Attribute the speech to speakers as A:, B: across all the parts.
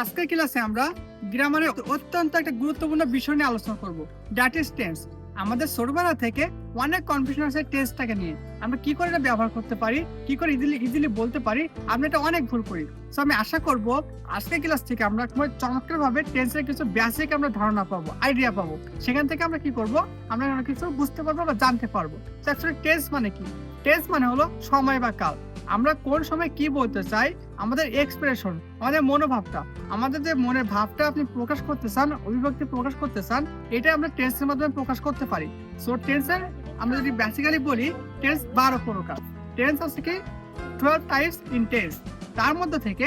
A: আজকের ক্লাসে আমরা গ্রামারের অত্যন্ত একটা গুরুত্বপূর্ণ বিষয় নিয়ে আলোচনা করব ইজ টেন্স আমাদের ছোটবেলা থেকে অনেক কনফিউশন আছে টেন্সটাকে নিয়ে। আমরা কি করে এটা ব্যবহার করতে পারি, কি করে ইজিলি ইজিলি বলতে পারি, আমরা এটা অনেক ভুল করি। সো আমি আশা করব আজকের ক্লাস থেকে আমরা চমৎকার ভাবে টেন্সের কিছু বেসিক আমরা ধারণা পাবো আইডিয়া পাবো। সেখান থেকে আমরা কি করব? আমরা অনেক কিছু বুঝতে পারব বা জানতে পারব। অ্যাকচুয়ালি টেন্স মানে কি? টেন্স মানে হলো সময় বা কাল। আমরা কোন সময় কি বলতে চাই? আমাদের এক্সপ্রেশন আমাদের মনোভাবটা। আমাদের যে মনের ভাবটা আপনি প্রকাশ করতে চান, অভিব্যক্তি প্রকাশ করতে চান এটা আমরা টেন্সের মাধ্যমে প্রকাশ করতে পারি। সো টেন্সের আমরা যদি বেসিক্যালি বলি টেন্স বারো প্রকার। টেন্স আছে কি? টুয়েলভ টাইপস ইন টেন্স তার মধ্যে থেকে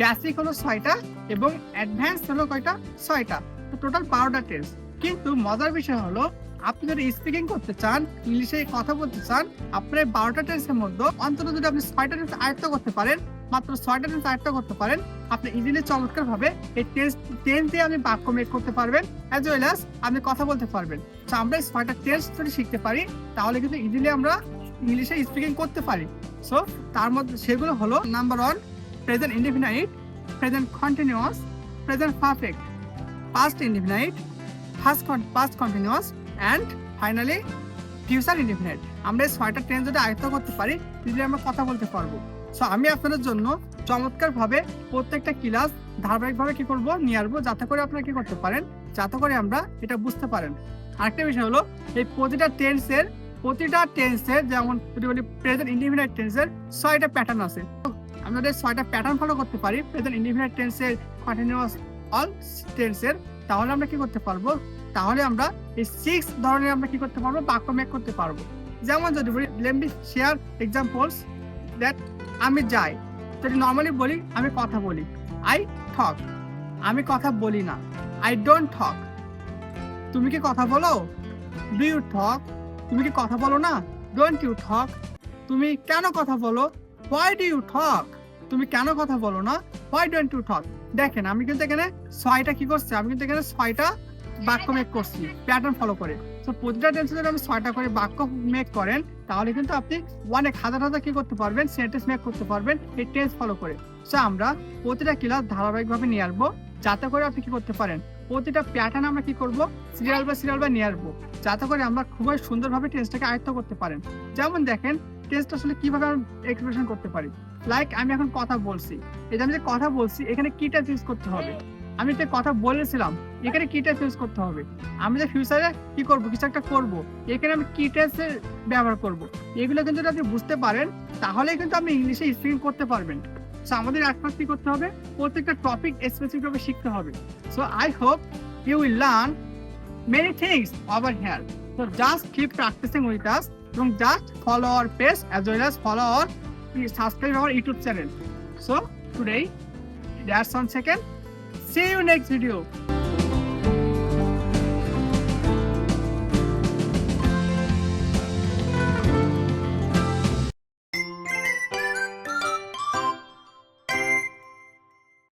A: বেসিক হলো ছয়টা এবং অ্যাডভান্স হলো কয়টা? ছয়টা। তো টোটাল বারোটা টেন্স কিন্তু মজার বিষয় হলো আপনি যদি স্পিকিং করতে চান ইংলিশে কথা বলতে চান, আপনার বারোটা টেন্সের মধ্যে অন্তত যদি আপনি ছয়টা টেন্স আয়ত্ত করতে পারেন, মাত্র ছয়টা টেন্স আয়ত্ত করতে পারেন, আপনি ইজিলি চমৎকার ভাবে এই টেন্স টেন্স দিয়ে আপনি বাক্য মেক করতে পারবেন অ্যাজ ওয়েল অ্যাজ আপনি কথা বলতে পারবেন। তো আমরা ছয়টা টেন্স যদি শিখতে পারি, তাহলে কিন্তু ইজিলি আমরা ইংলিশে স্পিকিং করতে পারি। সো তার মধ্যে সেগুলো হলো number one present indefinite present continuous present perfect past indefinite first past continuous and finally future indefinite আমরা এই ছয়টা ট্রেন যদি আয়ত্ত করতে পারি তাহলে আমরা কথা বলতে পারব। সো আমি আপনাদের জন্য চমৎকারভাবে প্রত্যেকটা ক্লাস ধারাবাহিকভাবে কি করব, নিয়ে আসব, যাতে করে আপনারা কি করতে পারেন, যাতে করে আমরা এটা বুঝতে পারেন। আরেকটা বিষয় হলো, এই প্রতিটা টেন্সের প্রতিটা টেন্সের যেমন যদি বলি প্রেজেন্ট ইন্ডিফিনাইট টেন্সের ছয়টা প্যাটার্ন আছে। আমরা যদি ছয়টা প্যাটার্ন ফলো করতে পারি প্রেজেন্ট ইন্ডিফিনাইট টেন্সের কন্টিনিউয়াস অল টেন্সের তাহলে আমরা কি করতে পারব? তাহলে আমরা এই সিক্স ধরনের আমরা কি করতে পারব? বাক্য মেক করতে পারব। যেমন যদি বলি লেমবি শেয়ার এক্সাম্পলস দ্যাট আমি যাই। যদি নর্মালি বলি, আমি কথা বলি। আই ঠক আমি কথা বলি না। আই ডোন্ট ঠক তুমি কি কথা বলো? ডু ইউ ঠক তুমি কি কথা বলো না? ডোন্ট ইউ ঠক তুমি কেন কথা বলো? হোয়াই ডু ইউ ঠক তুমি কেন কথা বলো না? হোয়াই ডোন্ট ইউ ঠক দেখেন, আমি কিন্তু এখানে ছয়টা কি করছি? আমি কিন্তু এখানে ছয়টা বাক্য মেক করছি প্যাটার্ন ফলো করে। তো প্রতিটা টেন্সে যদি আপনি ছয়টা করে বাক্য মেক করেন, তাহলে কিন্তু আপনি অনেক হাজার হাজার কি করতে পারবেন সেন্টেন্স মেক করতে পারবেন, এই টেন্স ফলো করে। সো আমরা প্রতিটা ক্লাস ধারাবাহিকভাবে নিয়ে আসব, যাতে করে আপনি কি করতে পারেন, প্রতিটা প্যাটার্ন আমরা কি করব সিরিয়াল বা সিরিয়াল বা নিয়ে আসব, যাতে করে আমরা খুবই সুন্দরভাবে টেন্সটাকে আয়ত্ত করতে পারেন। যেমন দেখেন টেন্সটা আসলে কীভাবে এক্সপ্রেশন করতে পারি? লাইক আমি এখন কথা বলছি যে আমি যে কথা বলছি, এখানে কিটা ইউজ করতে হবে? আমি যে কথা বলেছিলাম, এখানে কি টেন্স ইউজ করতে হবে? আমি যে ফিউচারে কি করব, কিছু একটা করব, এখানে আমি কি টেন্সের ব্যবহার করব? এগুলো কিন্তু আপনি বুঝতে পারেন তাহলে কিন্তু আপনি ইংলিশে স্পিকিং করতে পারবেন। সো আমাদের একমাত্র কি করতে হবে? প্রত্যেকটা টপিক স্পেসিফিক ভাবে শিখতে হবে। So I hope you will learn many things over here so just keep practicing with us এবং just follow our page as well as follow our subscribe our YouTube channel so today that's on second See you next video.